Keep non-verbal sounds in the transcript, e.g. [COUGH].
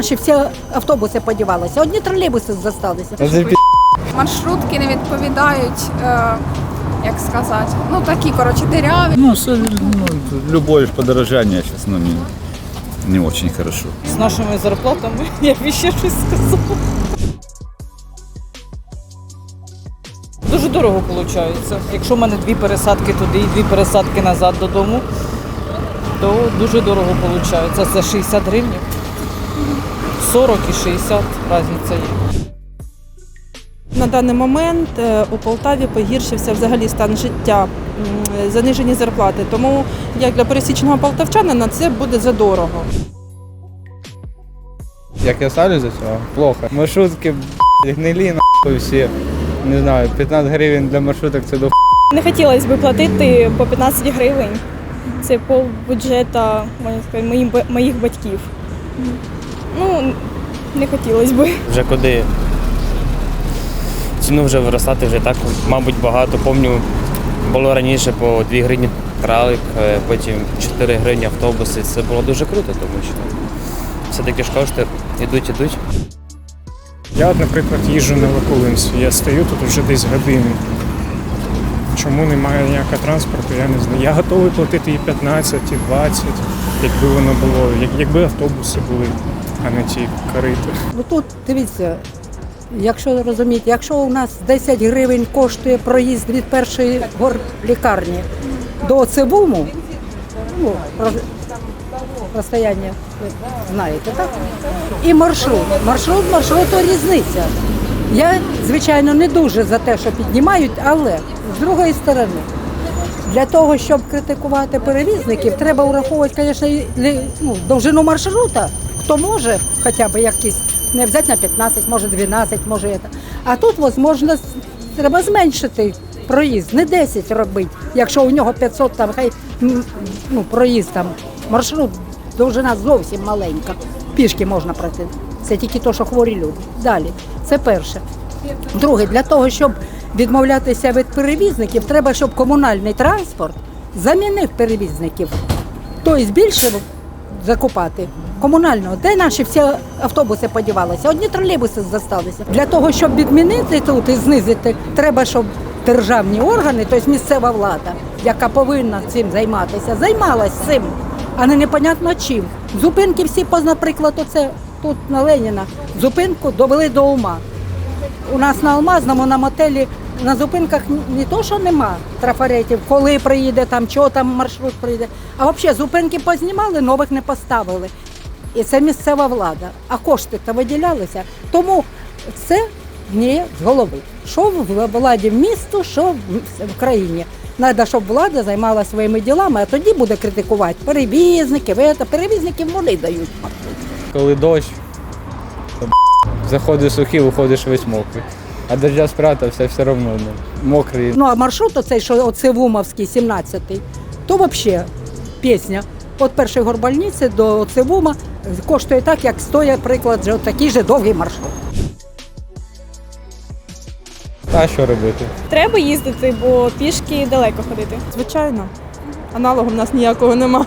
наші всі автобуси подівалися? Одні тролейбуси залишилися. маршрутки не відповідають, е, як сказати, ну такі, коротше, диряві. Ну, с- ну, любое ж подорожание сейчас, ну, не, не очень хорошо. З нашими зарплатами [LAUGHS] я б ще щось сказала. Дуже дорого виходить. Якщо в мене дві пересадки туди і дві пересадки назад додому, то дуже дорого виходить. Це 60 гривень. 40 і 60 різниця є. На даний момент е, у Полтаві погіршився взагалі стан життя, занижені зарплати. Тому як для пересічного полтавчанина це буде задорого. Як я ставлю за цього? Плохо. Маршрутки гнилі нахуй всі. Не знаю, 15 гривень для маршруток це до Не хотілося б платити по 15 гривень. Це пол можна сказати, моїх батьків. Ну, не хотілося б. вже куди ціну вже виростати вже так, мабуть, багато. Помню, було раніше по 2 гривні тралик, е, потім 4 гривні автобуси. Це було дуже круто, тому що все-таки ж кошти йдуть, ідуть. Я, наприклад, їжджу на Вакулинці, я стою тут вже десь годину. Чому немає ніякого транспорту, я не знаю. Я готовий платити і 15, і 20, якби воно було, як- якби автобуси були, а не ті корити. Ну тут дивіться, якщо розумієте, якщо у нас 10 гривень коштує проїзд від першої горлікарні до Цибуму, ну, розстояння, знаєте, так? І маршрут. Маршрут, маршруту різниця. Я, звичайно, не дуже за те, що піднімають, але з другої сторони, для того, щоб критикувати перевізників, треба враховувати, звісно, ну, довжину маршрута. Хто може хоча б якийсь, не взяти на 15, може 12, може це. А тут можна треба зменшити проїзд, не 10 робити. Якщо у нього 500, там хай ну, проїзд там, маршрут, довжина зовсім маленька. Пішки можна пройти. Це тільки то, що хворі люди. Далі. Це перше. Друге, для того, щоб відмовлятися від перевізників, треба, щоб комунальний транспорт замінив перевізників. Тобто більше закупати комунального. Де наші всі автобуси подівалися? Одні тролейбуси залишилися. Для того, щоб відмінити тут і знизити, треба, щоб державні органи, тобто місцева влада, яка повинна цим займатися, займалась цим, а не непонятно чим. Зупинки всі, наприклад, оце тут на Леніна, зупинку довели до ума. У нас на Алмазному, на мотелі, на зупинках не то, що нема трафаретів, коли приїде там, чого там маршрут прийде. А взагалі зупинки познімали, нових не поставили. І це місцева влада. А кошти то виділялися. Тому це гніє з голови. Що в владі в місту, що в- країні. Треба, щоб влада займалася своїми ділами, а тоді буде критикувати перевізників. Перевізників вони дають. коли дощ, то заходиш сухий, виходиш весь мокрий. А дождя спрятався, все одно ну, мокрий. Ну а маршрут оцей, що оце Вумовський, 17-й, то взагалі пісня. От першої горбальниці до Цивума коштує так, як стоїть, приклад, же такий же довгий маршрут. Та що робити? Треба їздити, бо пішки далеко ходити. Звичайно, аналогу в нас ніякого нема.